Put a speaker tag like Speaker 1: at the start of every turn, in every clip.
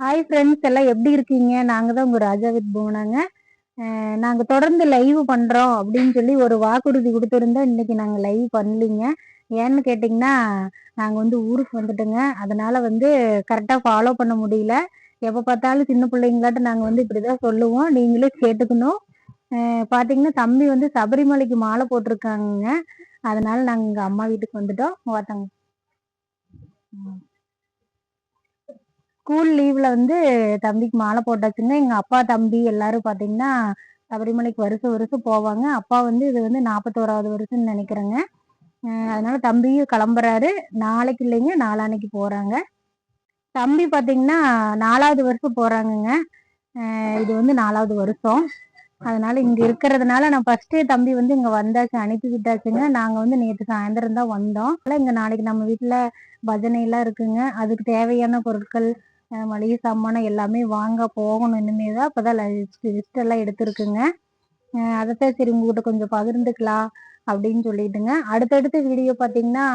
Speaker 1: Hi friends எல்லாம் எப்படி இருக்கீங்க? நாங்க தான் உங்க ராஜா வித் போனாங்க நாங்க தொடர்ந்து லைவ் பண்றோம் அப்படின்னு சொல்லி ஒரு வாக்குறுதி கொடுத்துருந்தோம். இன்னைக்கு நாங்க லைவ் பண்ணலீங்க. ஏன்னு கேட்டிங்கன்னா நாங்க வந்து ஊருக்கு வந்துட்டோங்க. அதனால வந்து கரெக்டா ஃபாலோ பண்ண முடியல. எப்ப பார்த்தாலும் சின்ன பிள்ளைங்களாட்ட நாங்க வந்து இப்படிதான் சொல்லுவோம். நீங்களும் கேட்டுக்கணும். பார்த்தீங்கன்னா பாத்தீங்கன்னா தம்பி வந்து சபரிமலைக்கு மாலை போட்டிருக்காங்க அதனால நாங்க எங்கள் அம்மா வீட்டுக்கு வந்துட்டோம். வாத்தாங்க. ஸ்கூல் லீவ்ல வந்து தம்பிக்கு மாலை போட்டாச்சுங்க எங்க அப்பா தம்பி எல்லாரும் பாத்தீங்கன்னா சபரிமலைக்கு வருஷம் வருஷம் போவாங்க. அப்பா வந்து இது வந்து நாற்பத்தோராவது வருஷம்னு நினைக்கிறேங்க. அதனால தம்பியும் கிளம்புறாரு. நாளைக்கு இல்லைங்க நாளான்னைக்கு போறாங்க. தம்பி பாத்தீங்கன்னா நாலாவது வருஷம் போறாங்கங்க. இது வந்து நாலாவது வருஷம். அதனால இங்க இருக்கிறதுனால நான் ஃபர்ஸ்டே தம்பி வந்து இங்க வந்தாச்சு அனுப்பி விட்டாச்சுங்க. நாங்க வந்து நேற்று சாயந்தரம் தான் வந்தோம். இங்க நாளைக்கு நம்ம வீட்டுல பஜனை எல்லாம் இருக்குங்க. அதுக்கு தேவையான பொருட்கள் மளிகை சாமானம் எல்லாமே வாங்க போகணும். இனிமே தான் அப்பதான் லிஸ்ட் எல்லாம் எடுத்திருக்குங்க. அதைத்தான் சரி உங்ககிட்ட கொஞ்சம் பகிர்ந்துக்கலாம் அப்படின்னு சொல்லிட்டுங்க. அடுத்தடுத்த வீடியோ பார்த்தீங்கன்னா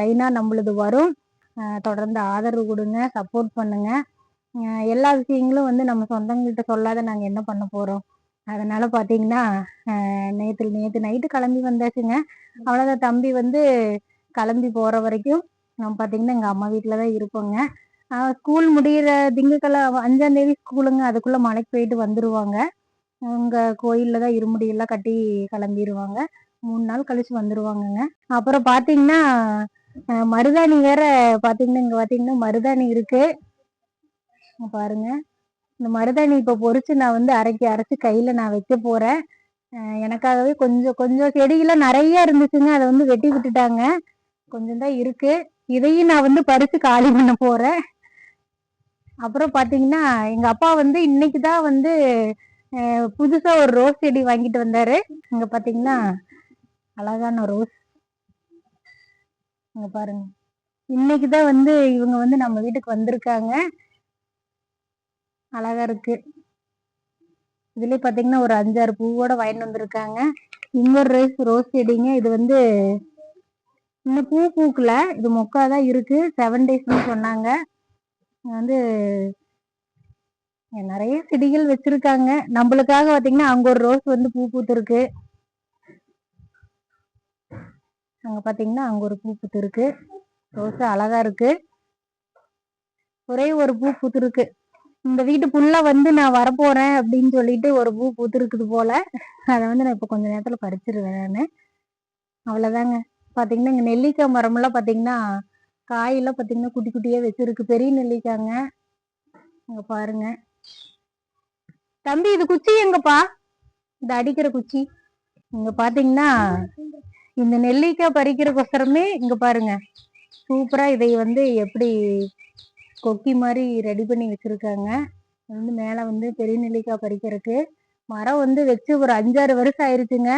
Speaker 1: லைனாக நம்மளுது வரும். தொடர்ந்து ஆதரவு கொடுங்க சப்போர்ட் பண்ணுங்க. எல்லா விஷயங்களும் வந்து நம்ம சொந்தங்கள்கிட்ட சொல்லாத நாங்கள் என்ன பண்ண போகிறோம் அதனால பார்த்தீங்கன்னா நேற்று நேற்று நைட்டு கிளம்பி வந்தாச்சுங்க. அவ்வளோதான் தம்பி வந்து கிளம்பி போகிற வரைக்கும் நம்ம பார்த்தீங்கன்னா எங்கள் அம்மா வீட்டில் தான் இருப்போங்க. ஸ்கூல் முடியிற திங்கக்கிழமை அஞ்சாம் தேதி ஸ்கூலுங்க அதுக்குள்ள மலைக்கு போயிட்டு வந்துருவாங்க. அங்க கோயில்ல தான் இருமுடியெல்லாம் கட்டி கிளம்பிடுவாங்க மூணு நாள் கழிச்சு வந்துருவாங்கங்க. அப்புறம் பாத்தீங்கன்னா மருதாணி வேற பாத்தீங்கன்னா இங்க பாத்தீங்கன்னா மருதாணி இருக்கு. பாருங்க. இந்த மருதாணி இப்ப பொறிச்சு நான் வந்து அரைக்கி அரைச்சு கையில நான் வைக்க போறேன். எனக்காகவே கொஞ்சம் கொஞ்சம் செடியெல்லாம் நிறைய இருந்துச்சுங்க. அதை வந்து வெட்டி விட்டுட்டாங்க. கொஞ்சம் தான் இருக்கு. இதையும் நான் வந்து பறிச்சு காலி பண்ண போறேன். அப்புறம் பாத்தீங்கன்னா எங்க அப்பா வந்து இன்னைக்கு தான் வந்து புதுசாக புதுசா ஒரு ரோஸ் செடி வாங்கிட்டு வந்தாரு. இங்க பாத்தீங்கன்னா அழகான ரோஸ் இங்க பாருங்க. இன்னைக்கு தான் வந்து இவங்க வந்து நம்ம வீட்டுக்கு வந்திருக்காங்க. அழகா இருக்கு. இதுல பாத்தீங்கன்னா ஒரு அஞ்சாறு பூவோட வாங்கிட்டு வந்திருக்காங்க. இன்னொரு ரோஸ் ரோஸ் செடிங்க. இது வந்து இன்னும் பூ பூக்கல. இது மொக்காதான் இருக்கு. செவன் டேஸ்னு சொன்னாங்க. வந்து நிறைய செடிகள் வச்சிருக்காங்க. நம்மளுக்காக பாத்தீங்கன்னா அங்க ஒரு ரோஸ் வந்து பூ பூத்துருக்கு. அங்க பாத்தீங்கன்னா அங்க ஒரு பூ பூத்துருக்கு. ரோஸ் அழகா இருக்கு. ஒரே ஒரு பூ பூத்துருக்கு. இந்த வீட்டு புல்லா வந்து நான் வரப்போறேன் அப்படின்னு சொல்லிட்டு ஒரு பூ பூத்துருக்குது போல. அதை வந்து நான் இப்ப கொஞ்ச நேரத்துல பறிச்சிருவேன் நான். அவ்வளவுதாங்க. பாத்தீங்கன்னா இங்க நெல்லிக்காய் மரம்லாம் பாத்தீங்கன்னா காயெல்லாம் பாத்தீங்கன்னா குட்டி குட்டியா வச்சிருக்கு. பெரிய நெல்லிக்காங்க. இங்க பாருங்க. தம்பி இது குச்சி எங்கப்பா? இந்த அடிக்கிற குச்சி. இங்க பாத்தீங்கன்னா இந்த நெல்லிக்காய் பறிக்கிறக்கொசரமே இங்க பாருங்க. சூப்பரா இதை வந்து எப்படி கொக்கி மாதிரி ரெடி பண்ணி வச்சிருக்காங்க. வந்து மேல வந்து பெரிய நெல்லிக்காய் பறிக்கிறதுக்கு. மரம் வந்து வச்சு ஒரு அஞ்சாறு வருஷம் ஆயிருச்சுங்க.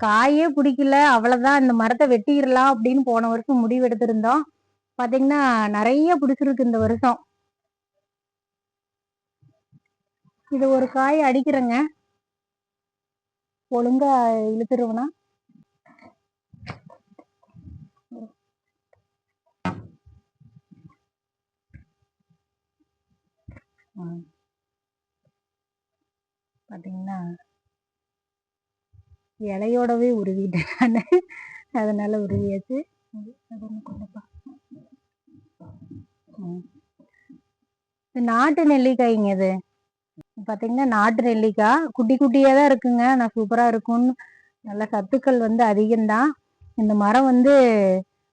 Speaker 1: காயே பிடிக்கல. அவ்வளவுதான். இந்த மரத்தை வெட்டிடலாம் அப்படின்னு போன வருஷம் முடிவெடுத்திருந்தோம். பாத்தீங்கன்னா நிறைய பிடிச்சிருக்கு இந்த வருஷம். இது ஒரு காய் அடிக்கிறேங்க. ஒழுங்கா இழுத்துருவனா ம். பாத்தீங்கன்னா இலையோடவே உருவிட்டேன் நான். அதனால உருவியாச்சு. அது ஒண்ணு நாட்டு நெல்லிக்காய்ங்க இது. பாத்தீங்கன்னா நாட்டு நெல்லிக்காய். குட்டி குட்டியா தான் இருக்குங்க. நான் சூப்பரா இருக்கும்னு நல்ல சத்துக்கள் வந்து அதிகம்தான். இந்த மரம் வந்து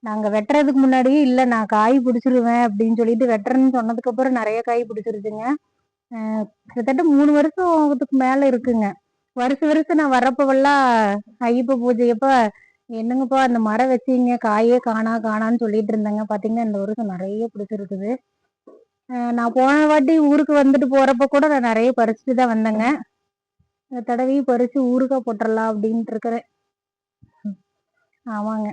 Speaker 1: நாங்க வெட்டுறதுக்கு முன்னாடியே இல்ல நான் காய் பிடிச்சிருவேன் அப்படின்னு சொல்லிட்டு வெட்டுறேன்னு சொன்னதுக்கு அப்புறம் நிறைய காய் பிடிச்சிருச்சுங்க. கிட்டத்தட்ட மூணு வருஷத்துக்கு மேல இருக்குங்க. வருஷம் வருஷம் நான் வரப்பவெல்லாம் ஐயப்ப பூஜையப்ப என்னங்கப்பா அந்த மரம் வச்சீங்க? காயே காணா காணான்னு சொல்லிட்டு இருந்தேங்க. பாத்தீங்கன்னா இந்த வருஷம் நிறைய பிடிச்சிருக்குது. நான் போன வாட்டி ஊருக்கு வந்துட்டு போறப்ப கூட நான் நிறைய பறிச்சுட்டு தான் வந்தேங்க. இந்த தடவையும் பறிச்சு ஊறுகாய் போட்டுடலாம் அப்படின்ட்டு இருக்கிறேன். ம். ஆமாங்க.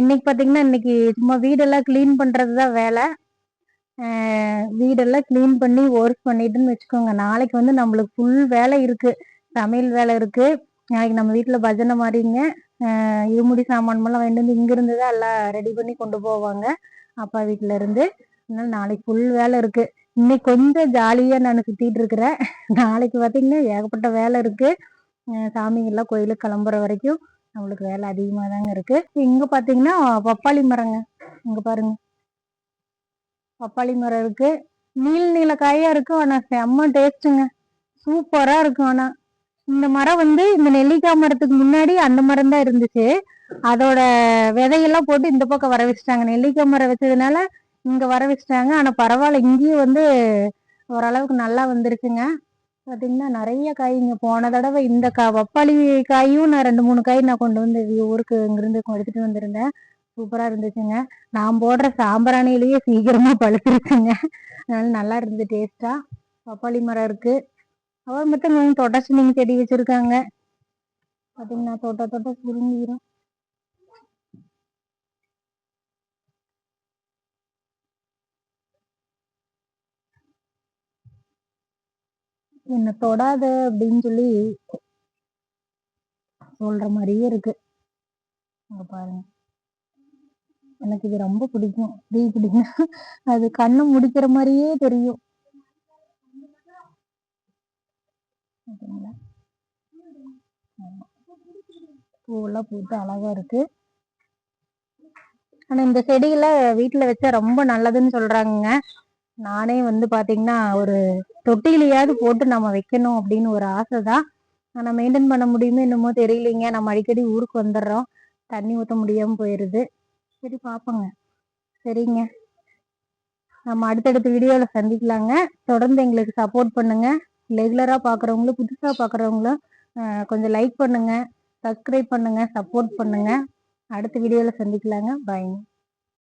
Speaker 1: இன்னைக்கு பார்த்தீங்கன்னா இன்னைக்கு சும்மா வீடெல்லாம் க்ளீன் பண்ணுறது தான் வேலை. வீடெல்லாம் க்ளீன் பண்ணி ஒர்க் பண்ணிட்டுன்னு வச்சுக்கோங்க. நாளைக்கு வந்து நம்மளுக்கு ஃபுல் வேலை இருக்குது சமையல் வேலை இருக்குது நாளைக்கு நம்ம வீட்டில் பஜனை மாதிரிங்க. இருமுடி சாமான் எல்லாம் வாங்கிட்டு வந்து இங்கிருந்து தான் எல்லாம் ரெடி பண்ணி கொண்டு போவாங்க. அப்பா வீட்டுல இருந்து. அதனால நாளைக்கு ஃபுல் வேலை இருக்கு. இன்னைக்கு கொஞ்சம் ஜாலியா நான் சுத்திட்டு இருக்கிறேன். நாளைக்கு பாத்தீங்கன்னா ஏகப்பட்ட வேலை இருக்கு. சாமிங்கெல்லாம் கோயிலுக்கு கிளம்புற வரைக்கும் நம்மளுக்கு வேலை அதிகமா தாங்க இருக்கு. இங்க பாத்தீங்கன்னா பப்பாளி மரங்க. இங்க பாருங்க. பப்பாளி மரம் இருக்கு. நீல நீல காயா இருக்கும் ஆனா செம்ம டேஸ்ட்டுங்க சூப்பரா இருக்கும் ஆனா. இந்த மரம் வந்து இந்த நெல்லிக்காய் மரத்துக்கு முன்னாடி அந்த மரம் தான் இருந்துச்சு. அதோட விதையெல்லாம் போட்டு இந்த பக்கம் வர வச்சுட்டாங்க. நெல்லிக்காய் மரம் வச்சதுனால இங்கே வர வச்சுட்டாங்க. ஆனால் பரவாயில்ல. இங்கேயும் வந்து ஓரளவுக்கு நல்லா வந்துருச்சுங்க பார்த்தீங்கன்னா நிறைய காய் இங்கே போன தடவை இந்த கா பப்பாளி காயும் நான் ரெண்டு மூணு காய் நான் கொண்டு வந்து ஊருக்கு இங்கிருந்து எடுத்துகிட்டு வந்திருந்தேன். சூப்பராக இருந்துச்சுங்க. நான் போடுற சாம்பிராணியிலேயே சீக்கிரமாக பழுத்துருச்சுங்க. அதனால நல்லா இருந்தது டேஸ்ட்டாக பப்பாளி மரம் இருக்குது அப்புறம் மொத்தம் தொடர்ச்சி நீங்கள் செடி வச்சுருக்காங்க. பார்த்தீங்கன்னா தொட்ட தொட்ட சுருங்கிடும் என்ன தொடாத அப்படின்னு சொல்லி சொல்ற மாதிரியே இருக்கு. பாருங்க. எனக்கு இது ரொம்ப பிடிக்கும். இது பிடிக்கும். அது கண்ணு முடிக்கிற மாதிரியே தெரியும். பாத்தீங்களா? பூவெல்லாம் போட்டு அழகா இருக்கு. ஆனா இந்த செடியெல்லாம் வீட்டுல வச்சா ரொம்ப நல்லதுன்னு சொல்றாங்க நானே வந்து பாத்தீங்கன்னா ஒரு தொட்டிலையாவது போட்டு நம்ம வைக்கணும் அப்படின்னு ஒரு ஆசை தான் ஆனா மெயின்டைன் பண்ண முடியுமோ என்னமோ தெரியலைங்க. நம்ம அடிக்கடி ஊருக்கு வந்துடுறோம். தண்ணி ஊத்த முடியாம போயிருது. சரி பார்ப்போங்க சரிங்க. நம்ம அடுத்தடுத்த வீடியோல சந்திக்கலாங்க. தொடர்ந்து எங்களுக்கு சப்போர்ட் பண்ணுங்க. ரெகுலரா பாக்குறவங்களும் புதுசா பாக்குறவங்களும் கொஞ்சம் லைக் பண்ணுங்க. சப்ஸ்கிரைப் பண்ணுங்க சப்போர்ட் பண்ணுங்க. அடுத்த வீடியோல சந்திக்கலாங்க. பாய்ங்க